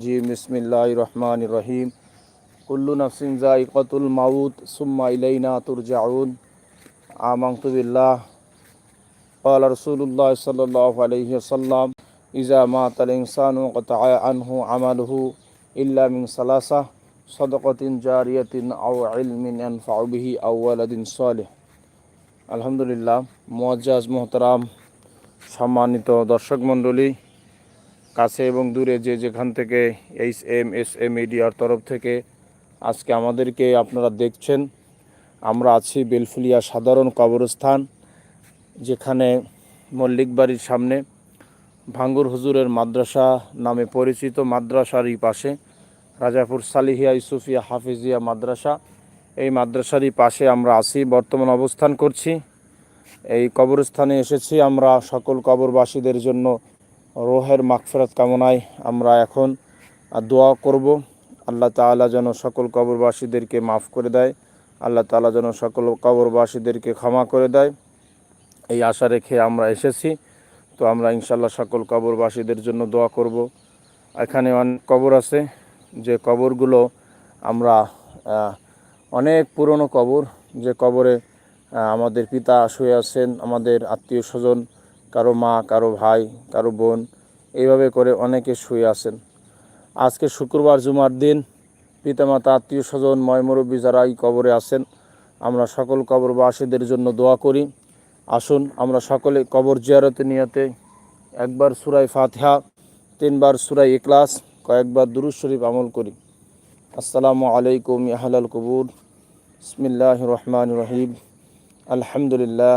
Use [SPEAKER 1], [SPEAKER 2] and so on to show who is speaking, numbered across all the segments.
[SPEAKER 1] জি বিসমিল্লাহ রহমান রহিম কুল্লু নফসিন জাইকাতুল মাউত সুম্মা ইলাইনা তুরজাউন আমানতু বিল্লাহ قال رسول الله صلى الله عليه وسلم إذا مات الإنسان قطع عنه عمله إلا من ثلاثة صدقة جارية أو علم ينفع به أو ولد صالح আলহামদুলিল্লাহ মুআজ্জাজ মোহতারাম সম্মানিত দর্শক মণ্ডলী কাছে এবং দূরে যে যেখান থেকে এইচ এম এস এ মিডিয়ার তরফ থেকে আজকে আমাদেরকে আপনারা দেখছেন। আমরা আছি বেলফুলিয়া সাধারণ কবরস্থান, যেখানে মল্লিক বাড়ির সামনে ভাঙ্গুর হুজুরের মাদ্রাসা নামে পরিচিত মাদ্রাসারই পাশে, রাজাপুর সালিহিয়া ইসুফিয়া হাফিজিয়া মাদ্রাসা। এই মাদ্রাসারই পাশে আমরা আছি, বর্তমান অবস্থান করছি। এই কবরস্থানে এসেছি আমরা সকল কবরবাসীদের জন্য রোহের মাগফিরাত কামনায় আমরা এখন দোয়া করব। আল্লাহ তাআলা যেন সকল কবরবাসীদেরকে মাফ করে দেয়। আল্লাহ তাআলা যেন সকল কবরবাসীদেরকে ক্ষমা করে দেয়। এই আশা রেখে আমরা এসেছি। তো আমরা ইনশাল্লাহ সকল কবরবাসীদের জন্য দোয়া করব। এখানে অনেক কবর আছে। যে কবরগুলো আমরা অনেক পুরনো কবর। যে কবরে আমাদের পিতা শুয়ে আছেন, আমাদের আত্মীয় স্বজন কারও মা, কারও ভাই, কারও বোন, এইভাবে করে অনেকে শুয়ে আছেন। আজকে শুক্রবার জুমার দিন, পিতামাতা, আত্মীয় স্বজন ময়মুরব্বী যারা এই কবরে আছেন, আমরা সকল কবরবাসীদের জন্য দোয়া করি। আসুন, আমরা সকলে কবর জিয়ারতে নিয়তে একবার সুরাই ফাতিহা, তিনবার সুরাই ইকলাস কয়েকবার দুরুজ শরীফ আমল করি। আসসালামু আলাইকুম ইয়াহালাল কবুর। বিসমিল্লাহ রহমান রহিম। আলহামদুলিল্লাহ।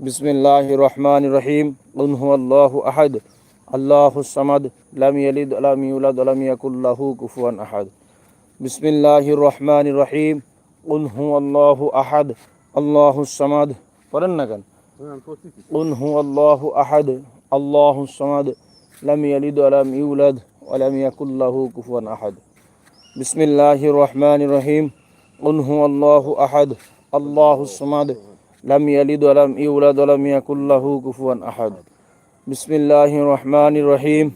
[SPEAKER 1] বিসমিল্লাহ রহমান রহিম আল্লাহ আহাদ আল্লাহ সামাদ লামি আলিদ আলামি উলাদ আলামি আকুল্লাহু কুফুয়ান আহাদ বিসমিল্লাহ রহমান রহিম উলহু আল্লাহ আহাদ আল্লাহ সামাদ পড়েন না কেন উলহু আল্লাহ আহাদ আল্লাহ সামাদ লামি আলিদ আলামি উলাদ আলামি আকুল্লাহু কুফুয়ান আহাদ বিসমিল্লাহ রহমান রহিম উলহু আল্লাহ আহাদ আল্লাহ সামাদ لم يلد ولم يولد ولم يكن له كفوا أحد. بسم الله الرحمن الرحيم.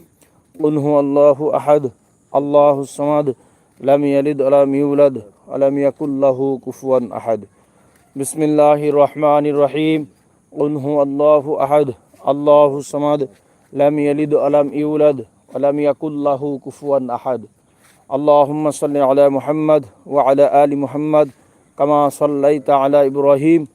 [SPEAKER 1] قل هو الله أحد الله الصمد لم يلد ولم يولد ولم يكن له كفوا أحد. بسم الله الرحمن الرحيم. قل هو الله أحد الله الصمد لم يلد ولم يولد ولم يكن له كفوا أحد. اللهم صل على محمد وعلى آل محمد كما صليت على إبراهيم.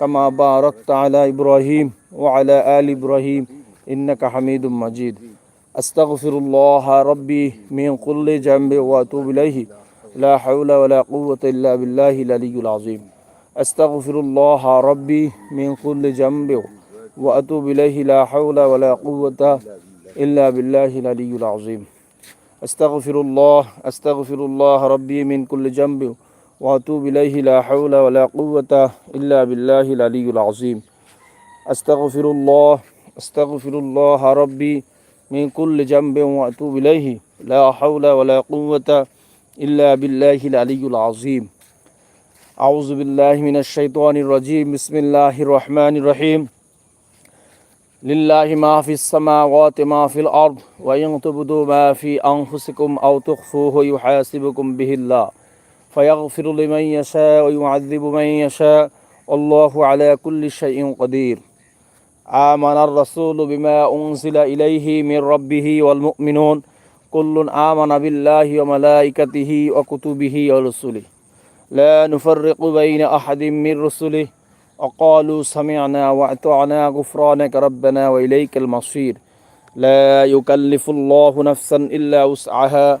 [SPEAKER 1] কামা বারকত আলা ইব্রাহিম ও আলা আল ইব্রাহিম ইন্নাকা হামিদুম মাজিদ আস্তাগফিরুল্লাহ রব্বি মিন কুল্লি জামবি ওয়া আতুবু ইলাইহি লা হাওলা ওয়ালা কুওয়াতা ইল্লা বিল্লাহিল আলিয়্যিল আযীম আস্তাগফিরুল্লাহ রব্বি মিন কুল্লি জামবি ওয়া আতুবু ইলাইহি লা হাওলা ওয়ালা কুওয়াতা ইল্লা বিল্লাহিল আলিয়্যিল আযীম আস্তাগফিরুল্লাহ আস্তাগফিরুল্লাহ রব্বি মিন কুল্লি জামবি وأتوب إليه لا حول ولا قوة إلا بالله العلي العظيم أستغفر الله أستغفر الله ربي من كل جنب وأتوب إليه لا حول ولا قوة إلا بالله العلي العظيم أعوذ بالله من الشيطان الرجيم بسم الله الرحمن الرحيم لله ما في السماوات ما في الأرض وإن تبدوا ما في أنفسكم أو تخفوه يحاسبكم به الله فيغفر لمن يشاء ويعذب من يشاء. والله على كل شيء قدير. آمن الرسول بما أنزل إليه من ربه والمؤمنون. كل آمن بالله وملائكته وكتبه ورسله. لا نفرق بين أحد من رسله. وقالوا سمعنا وأطعنا غفرانك ربنا وإليك المصير. لا يكلف الله نفسا إلا وسعها.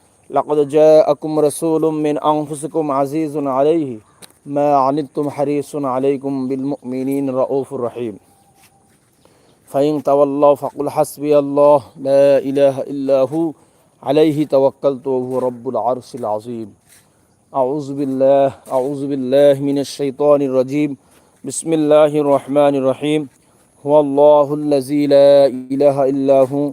[SPEAKER 1] لقد جاءكم رسول من أنفسكم عزيز عليه ما عنتم حريص عليكم بالمؤمنين رؤوف رحيم فإن تولوا فقل حسبي الله لا إله إلا هو عليه توكلت وهو رب العرش العظيم أعوذ بالله أعوذ بالله من الشيطان الرجيم بسم الله الرحمن الرحيم هو الله الذي لا إله إلا هو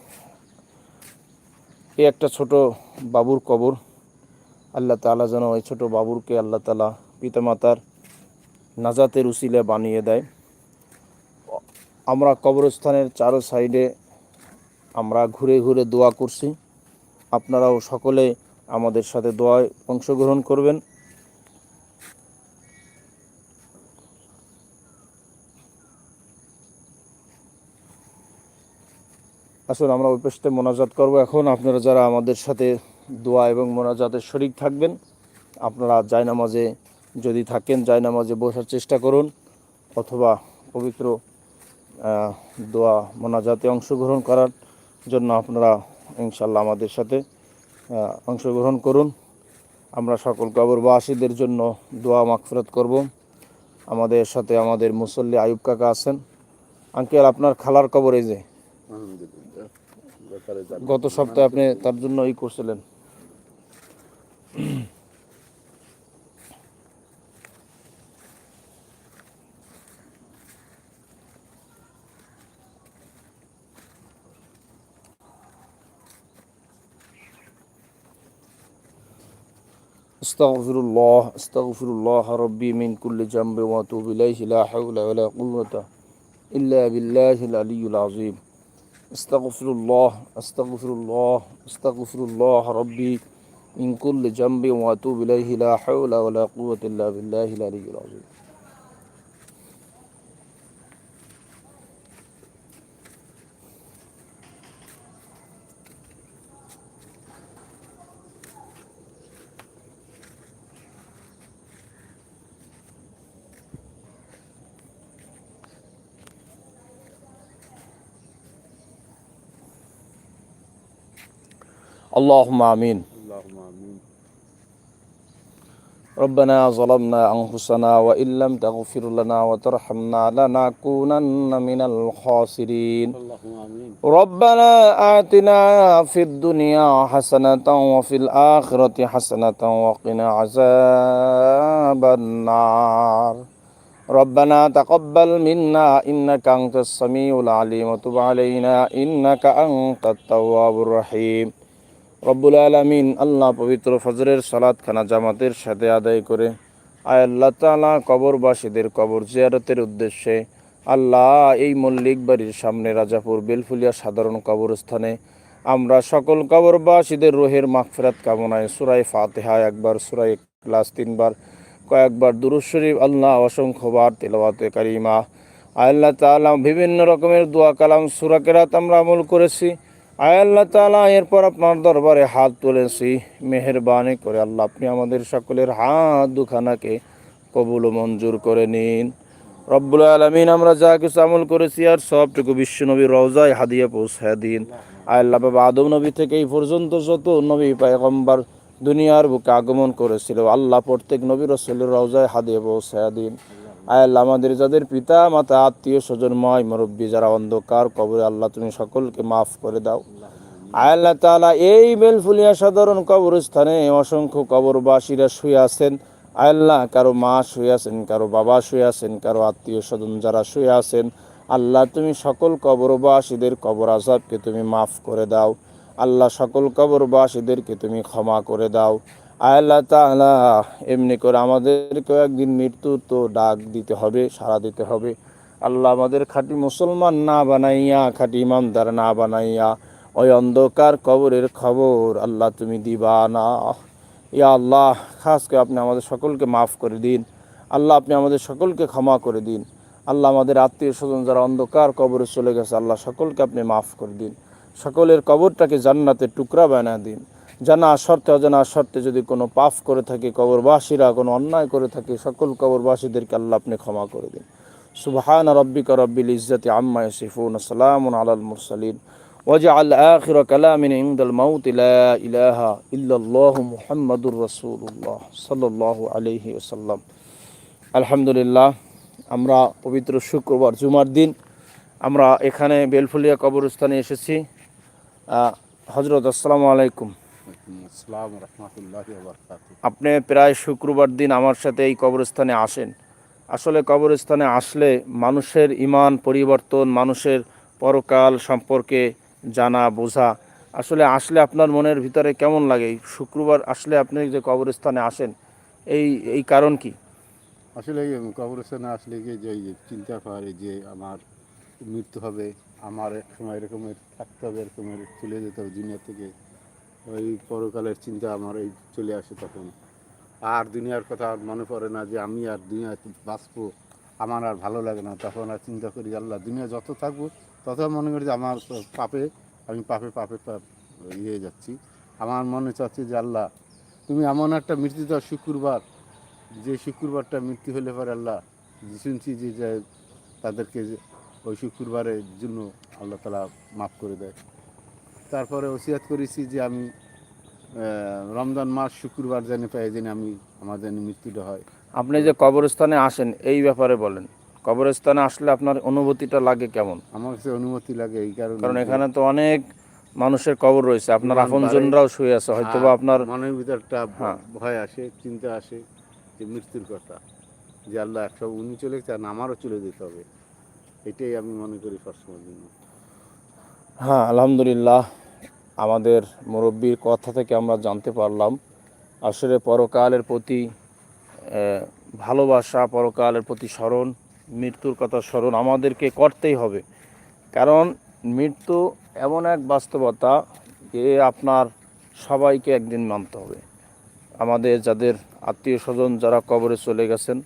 [SPEAKER 1] এই একটা ছোট বাবুর কবর। আল্লাহ তালা যেন ওই ছোট বাবুরকে আল্লাহ তালা পিতামাতার নাজাতের উসিলে বানিয়ে দেয়। আমরা কবরস্থানের চারো সাইডে আমরা ঘুরে ঘুরে দোয়া করছি। আপনারাও সকলে আমাদের সাথে দোয়ায় অংশগ্রহণ করবেন। আসুন, আমরা ওই পেশতে মোনাজাত করব। এখন আপনারা যারা আমাদের সাথে দোয়া এবং মোনাজাতের শরিক থাকবেন, আপনারা জায়নামাজে যদি থাকেন, জায়নামাজে বসার চেষ্টা করুন, অথবা পবিত্র দোয়া মোনাজাতে অংশগ্রহণ করার জন্য আপনারা ইনশাল্লাহ আমাদের সাথে অংশগ্রহণ করুন। আমরা সকল কবরবাসীদের জন্য দোয়া মাগফিরাত করব। আমাদের সাথে আমাদের মুসল্লি আয়ুব কাকা আছেন। আঙ্কেল, আপনার খালার কবর এই যে। গত সপ্তাহে আপনি তার জন্য ই করছিলেন استغفر الله استغفر الله ربي من كل جنب واتوب اليه لا حول ولا قوه الا بالله العلي العظيم استغفر الله استغفر الله استغفر الله ربي. من كل جنب وأتوب إليه لا حول ولا قوة إلا بالله العلي العظيم. اللهم
[SPEAKER 2] آمين.
[SPEAKER 1] ربنا ظلمنا أنفسنا وإن لم تغفر لنا وترحمنا لنكونن من الخاسرين. ربنا آتنا في الدنيا حسنة وفي الآخرة حسنة وقنا عذاب النار. ربنا تقبل منا إنك أنت السميع العليم وتب علينا إنك أنت التواب الرحيم. রব্বুল আলমিন আল্লাহ পবিত্র ফজরের সালাত খানা জামাতের সাথে আদায় করে আয় আল্লাহ তালা কবরবাসীদের কবর জিয়ারতের উদ্দেশ্যে আল্লাহ এই মল্লিক বাড়ির সামনে রাজাপুর, বেলফুলিয়া সাধারণ কবরস্থানে আমরা সকল কবরবাসীদের রোহের মাগফিরাত কামনায় সুরাই ফাতেহা একবার সুরাই ক্লাস তিনবার, কয়েকবার দুরুদ শরীফ, আল্লাহ অসংখ্যবার তেলাওয়াতে কারিমা। আল্লাহ তাআলা বিভিন্ন রকমের দোয়া কালাম সুরাকেরাত আমরা আমল করেছি। আয় আল্লাহ তাআলা, এরপর আপনার দরবারে হাত তুলেছি। মেহেরবানি করে আল্লাহ, আপনি আমাদের সকলের হাত দুখানাকে কবুল মঞ্জুর করে নিন। রব্বুল আলমিন, আমরা যা কিছু আমল করেছি আর সবটুকু বিশ্বনবী রওজায় হাদিয়া পৌঁছায় দিন। আল্লাহ, বাবা আদম নবী থেকে এই পর্যন্ত যত নবী পায়গম্বর দুনিয়ার বুকে আগমন করেছিল, আল্লাহ প্রত্যেক নবী রসুলের রওজায় হাদিয়া পৌঁছায় দিন। আল্লাহ, আমাদের যাদের পিতা, মাতা, আত্মীয় স্বজনময় মুরব্বী, যারা অন্ধকার, কবরে, আল্লাহ তুমি সকলকে মাফ করে দাও। আল্লাহ তাআলা এই বেলফুলিয়া সাধারণ কবরস্থানে অসংখ্য কবরবাসীরা শুয়ে আছেন। আল্লাহ, কারও মা শুয়ে আছেন, কারও বাবা শুয়ে আছেন, কারও আত্মীয় স্বজন যারা শুয়ে আছেন, আল্লাহ তুমি সকল কবরবাসীদের কবর আজাবকে তুমি মাফ করে দাও। আল্লাহ সকল কবরবাসীদেরকে তুমি ক্ষমা করে দাও। আল্লাহ তাআলা এমনি করে আমাদেরকেও একদিন মৃত্যু তো ডাক দিতে হবে, সাড়া দিতে হবে। আল্লাহ আমাদের খাঁটি মুসলমান না বানাইয়া, খাঁটি ইমানদার না বানাইয়া ওই অন্ধকার কবরের খবর আল্লাহ তুমি দিবা না। ইয়া আল্লাহ, খাস করে আপনি আমাদের সকলকে মাফ করে দিন। আল্লাহ আপনি আমাদের সকলকে ক্ষমা করে দিন। আল্লাহ আমাদের আত্মীয় স্বজন যারা অন্ধকার কবরে চলে গেছে, আল্লাহ সকলকে আপনি মাফ করে দিন। সকলের কবরটাকে জান্নাতের টুকরা বানা দিন। জানা শর্তে, অজানা শর্তে যদি কোনো পাপ করে থাকি, কবরবাসীরা, কোনো অন্যায় করে থাকে, সকল কবরবাসীদেরকে আল্লাহ আপনি ক্ষমা করে দিন। সুবহান রব্বিকা রব্বিল ইজ্জাতি আম্মা ইয়াসিফুন, সালামুন আলাল মুরসালিন। ওয়াজআল আখির কালামিন ইনদাল মাউত, লা ইলাহা ইল্লাল্লাহ মুহাম্মাদুর রাসূলুল্লাহ সাল্লাল্লাহু আলাইহি ওয়াসাল্লাম। আলহামদুলিল্লাহ, আমরা পবিত্র শুক্রবার জুমার দিন, আমরা এখানে বেলফুলিয়া কবরস্থানে এসেছি। হজরত আসসালামু আলাইকুম। আপনি প্রায় শুক্রবার দিন আমার সাথে এই কবরস্থানে আসেন। আসলে কবরস্থানে আসলে মানুষের ইমান পরিবর্তন মানুষের পরকাল সম্পর্কে জানা বোঝা আসলে আসলে আপনার মনের ভিতরে কেমন লাগে? শুক্রবার আসলে আপনি যে কবরস্থানে আসেন এই এই কারণ কি?
[SPEAKER 2] আসলে কবরস্থানে আসলে গিয়ে যে যে চিন্তা করে যে আমার মৃত্যু হবে আমার এক সময় এরকমের থাকতে হবে এরকমের চলে যেতে হবে দুনিয়া থেকে। ওই পরকালের চিন্তা আমার এই চলে আসে তখন। আর দুনিয়ার কথা মনে পড়ে না যে আমি আর দুনিয়া বাঁচবো, আমার আর ভালো লাগে না। তখন আর চিন্তা করি, আল্লাহ, দুনিয়া যত থাকব তত মনে করি যে আমার পাপে, আমি পাপে পাপে, পাপ ইয়ে যাচ্ছি। আমার মনে চাচ্ছে যে আল্লাহ, তুমি এমন একটা মৃত্যু দাও শুক্রবার, যে শুক্রবারটা মৃত্যু হলে পরে আল্লাহ শুনছি যে তাদেরকে ওই শুক্রবারের জন্য আল্লাহ তালা মাফ করে দেয়। তারপরে ওসিয়াত করেছি যে আমি রমজান মাস শুক্রবার জানি পাই জানি আমি আমার জানি মৃত্যুটা হয়।
[SPEAKER 1] আপনি যে কবরস্থানে আসেন এই ব্যাপারে বলেন। কবরস্থানে আসলে আপনার অনুভূতিটা লাগে কেমন?
[SPEAKER 2] আমার কাছে অনুমতি লাগে এই কারণে
[SPEAKER 1] কারণ এখানে তো অনেক মানুষের কবর রয়েছে। আপনার আপনজনরাও শুয়ে আছে। হয়তো বা আপনার
[SPEAKER 2] মনের ভিতর একটা
[SPEAKER 1] হ্যাঁ।
[SPEAKER 2] ভয় আসে চিন্তা আসে যে মৃত্যুর কথা। যে আল্লাহ একশো উনি চলে গেছেন আমারও চলে যেতে হবে। এটাই আমি মনে করি সবসময়ের জন্য।
[SPEAKER 1] হ্যাঁ আলহামদুলিল্লাহ। আমাদের মুরব্বীর কথা থেকে আমরা জানতে পারলাম। আসলে পরকালের প্রতি ভালোবাসা, পরকালের প্রতি স্মরণ, মৃত্যুর কথা স্মরণ আমাদেরকে করতেই হবে। কারণ মৃত্যু এমন এক বাস্তবতা যে আপনার সবাইকে একদিন মানতে হবে। আমাদের যাদের আত্মীয় স্বজন যারা কবরে চলে গেছেন,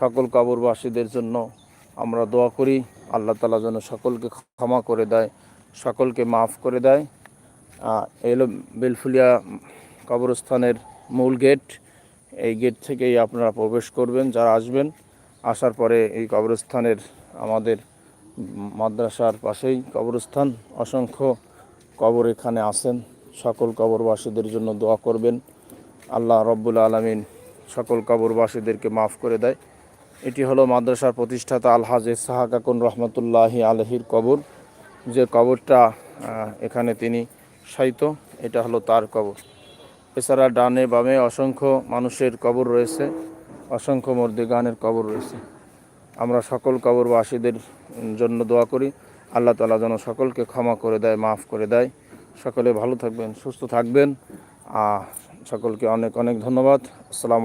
[SPEAKER 1] সকল কবরবাসীদের জন্য আমরা দোয়া করি, আল্লাহ তালা যেন সকলকে ক্ষমা করে দেয়, সকলকে মাফ করে দেয়। এই বেলফুলিয়া কবরস্থানের মূল গেট। এই গেট থেকেই আপনারা প্রবেশ করবেন, যারা আসবেন। আসার পরে এই কবরস্থানের আমাদের মাদ্রাসার পাশেই কবরস্থান। অসংখ্য কবর এখানে আসেন সকল কবরবাসীদের জন্য দোয়া করবেন। আল্লাহ রব্বুল আলমিন সকল কবরবাসীদেরকে মাফ করে দেয়। এটি হলো মাদ্রাসার প্রতিষ্ঠাতা আলহাজ সাহাকাকুন রহমতুল্লাহি আলহির কবর। যে কবরটা এখানে তিনি সাইত এটা হলো তার কবর। এছাড়া ডানে বামে অসংখ্য মানুষের কবর রয়েছে, অসংখ্য মর্দিগানের কবর রয়েছে। আমরা সকল কবরবাসীদের জন্য দোয়া করি, আল্লাহ তালা যেন সকলকে ক্ষমা করে দেয়, মাফ করে দেয়। সকলে ভালো থাকবেন, সুস্থ থাকবেন। আর সকলকে অনেক অনেক ধন্যবাদ। আসসালাম